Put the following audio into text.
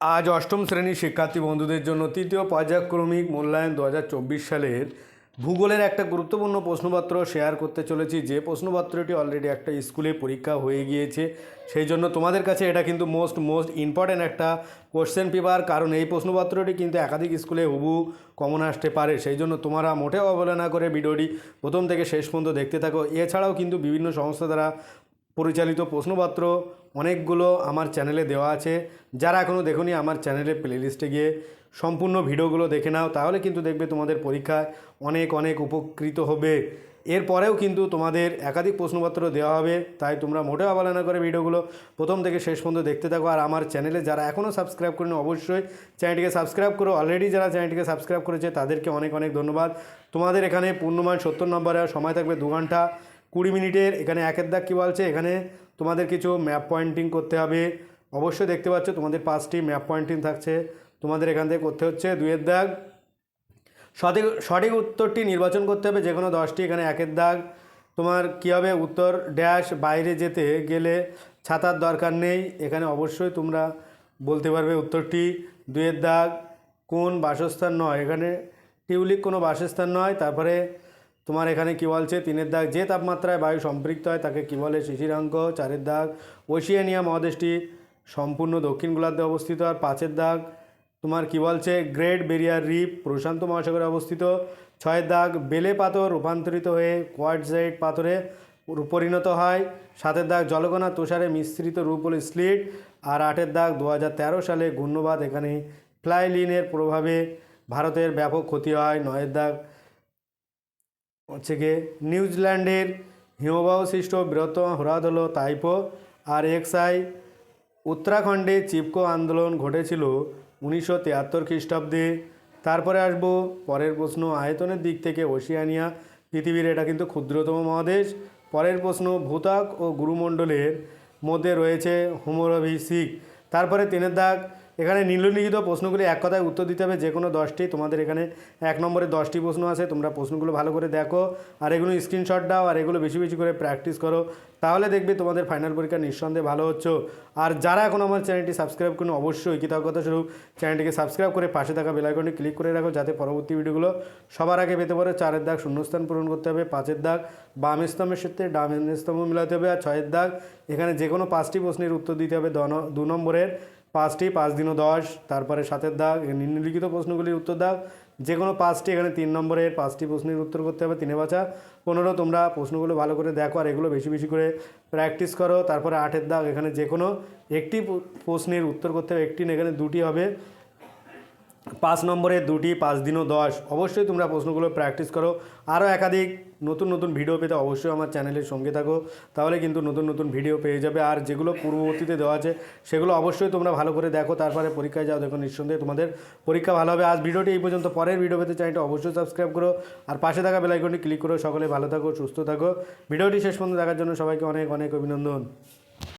আজ অষ্টম শ্রেণির শিক্ষার্থী বন্ধুদের জন্য তৃতীয় পর্যায়ক্রমিক মূল্যায়ন দু হাজার চব্বিশ সালের ভূগোলের একটা গুরুত্বপূর্ণ প্রশ্নপত্র শেয়ার করতে চলেছি। যে প্রশ্নপত্রটি অলরেডি একটা স্কুলে পরীক্ষা হয়ে গিয়েছে। সেই জন্য তোমাদের কাছে এটা কিন্তু মোস্ট মোস্ট ইম্পর্ট্যান্ট একটা কোশ্চেন পেপার কারণ এই প্রশ্নপত্রটি কিন্তু একাধিক স্কুলে হুবু কমন আসতে পারে। সেই জন্য তোমরা মোটেও অবহেলা না করে ভিডিওটি প্রথম থেকে শেষ পর্যন্ত দেখতে থাকো। এছাড়াও কিন্তু বিভিন্ন সংস্থা দ্বারা পরিচালিত প্রশ্নপত্র অনেকগুলো আমার চ্যানেলে দেওয়া আছে। যারা এখনও দেখোনি আমার চ্যানেলে প্লেলিস্টে গিয়ে সম্পূর্ণ ভিডিওগুলো দেখে নাও, তাহলে কিন্তু দেখবে তোমাদের পরীক্ষায় অনেক অনেক উপকৃত হবে। এরপরেও কিন্তু তোমাদের একাধিক প্রশ্নপত্র দেওয়া হবে, তাই তোমরা মোটেও অবহেলা করে ভিডিওগুলো প্রথম থেকে শেষ পর্যন্ত দেখতে থাকো। আর আমার চ্যানেলে যারা এখনও সাবস্ক্রাইব করেনি, অবশ্যই চ্যানেলটিকে সাবস্ক্রাইব করো। অলরেডি যারা চ্যানেলটিকে সাবস্ক্রাইব করেছে, তাদেরকে অনেক অনেক ধন্যবাদ। তোমাদের এখানে পূর্ণমান সত্তর নম্বরে সময় থাকবে দু ঘণ্টা। কুড়ি মিনিটের, এখানে একের দাগ কী বলছে? এখানে তোমাদের কিছু ম্যাপ পয়েন্টিং করতে হবে। অবশ্যই দেখতে পাচ্ছ, তোমাদের পাঁচটি ম্যাপ পয়েন্টিং থাকছে। তোমাদের এখান থেকে করতে হচ্ছে দুয়ের দাগ। সঠিক সঠিক উত্তরটি নির্বাচন করতে হবে যে কোনো দশটি, এখানে একের দাগ। তোমার কী হবে? উত্তর ড্যাশ বাইরে যেতে গেলে ছাতার দরকার নেই। এখানে অবশ্যই তোমরা বলতে পারবে উত্তরটি দুয়ের দাগ। কোন বাসস্থান নয়? এখানে টিউলিক কোনো বাসস্থান নয়। তারপরে তোমার এখানে কী বলছে? তিনের দাগ যে তাপমাত্রায় বায়ু সম্পৃক্ত হয়, তাকে কী বলে? শিশিরাঙ্ক চারের দাগ। ওশিয়ানিয়া মহাদেশটি সম্পূর্ণ দক্ষিণ গোলার্ধে অবস্থিত আর পাঁচের দাগ। তোমার কি বলছে? গ্রেট বেরিয়ার রিপ, প্রশান্ত মহাসাগরে অবস্থিত। ছয়ের দাগ, বেলে পাথর রূপান্তরিত হয়ে কোয়ার্টজাইট পাথরে পরিণত হয়। সাতের দাগ, জলকণা তুষারে মিশ্রিত রূপ হল স্লিট। আর আটের দাগ দু হাজার তেরো সালে ঘূর্ণবাদ, এখানে ফ্লাইলিনের প্রভাবে ভারতের ব্যাপক ক্ষতি হয়। নয়ের দাগ হচ্ছে গিয়ে নিউজিল্যান্ডের হিমবাহ সৃষ্ট বৃহত্তম হ্রদ হলো তাইপো আর এক্সআই উত্তরাখণ্ডে চিপকো আন্দোলন ঘটেছিল উনিশশো তিয়াত্তর খ্রিস্টাব্দে। তারপরে আসব পরের প্রশ্ন, আয়তনের দিক থেকে ওশিয়ানিয়া, পৃথিবীর এটা কিন্তু ক্ষুদ্রতম মহাদেশ। পরের প্রশ্ন ভূতাক ও গুরুমণ্ডলের মধ্যে রয়েছে হোমোরভি হোমোরভিসিক। তারপরে তিনের দাগ এখানে নিম্নলিখিত প্রশ্নগুলি এক কথায় উত্তর দিতে হবে, যে কোনো দশটি। তোমাদের এখানে এক নম্বরে দশটি প্রশ্ন আছে, তোমরা প্রশ্নগুলো ভালো করে দেখো, আর এগুলো স্ক্রিনশট দাও, আর এগুলো বেশি বেশি করে প্র্যাকটিস করো, তাহলে দেখবে তোমাদের ফাইনাল পরীক্ষা নিঃসন্দেহে ভালো হচ্ছে। আর যারা এখন আমার চ্যানেলটি সাবস্ক্রাইব করুন, অবশ্যই কৃতজ্ঞতা স্বরূপ চ্যানেলটিকে সাবস্ক্রাইব করে পাশে থাকা বেলাইকনটি ক্লিক করে রাখো, যাতে পরবর্তী ভিডিওগুলো সবার আগে পেতে পারো। চারের দাগ শূন্যস্থান পূরণ করতে হবে, পাঁচের দাগ বাম স্তম্ভের সাথে ডাম স্তম্ভ মিলাতে হবে, আর ছয়ের দাগ এখানে যে কোনো পাঁচটি প্রশ্নের উত্তর দিতে হবে দু নম্বরের। পাঁচটি, পাঁচ দিনও দশ, তারপরে সাতের দাগ নিম্নলিখিত প্রশ্নগুলির উত্তর দাও। যে কোনো পাঁচটি এখানে তিন নম্বরের পাঁচটি প্রশ্নের উত্তর করতে হবে, তিনে বাছা। পনেরো, তোমরা প্রশ্নগুলো ভালো করে দেখো আর এগুলো বেশি বেশি করে প্র্যাকটিস করো। তারপরে আটের দাগ, এখানে যে কোনো একটি প্রশ্নের উত্তর করতে হবে, একটি এখানে দুটি হবে। পাঁচ নম্বরে দুটি, পাঁচ দিনও দশ। অবশ্যই তোমরা প্রশ্নগুলো প্র্যাকটিস করো। আরও একাধিক নতুন নতুন ভিডিও পেতে অবশ্যই আমার চ্যানেলের সঙ্গে থাকো। তাহলে কিন্তু নতুন নতুন ভিডিও পেয়ে যাবে। আর যেগুলো পূর্ববর্তীতে দেওয়া আছে, সেগুলো অবশ্যই তোমরা ভালো করে দেখো। তারপরে পরীক্ষায় যাও, দেখো নিঃসন্দেহে তোমাদের পরীক্ষা ভালো হবে। আজ ভিডিওটি এই পর্যন্ত। পরের ভিডিও পেতে চ্যানেলটা অবশ্যই সাবস্ক্রাইব করো। আর পাশে থাকা বেলাইকনটি ক্লিক করো। সকলে ভালো থাকো, সুস্থ থাকো। ভিডিওটি শেষ পর্যন্ত দেখার জন্য সবাইকে অনেক অনেক অভিনন্দন।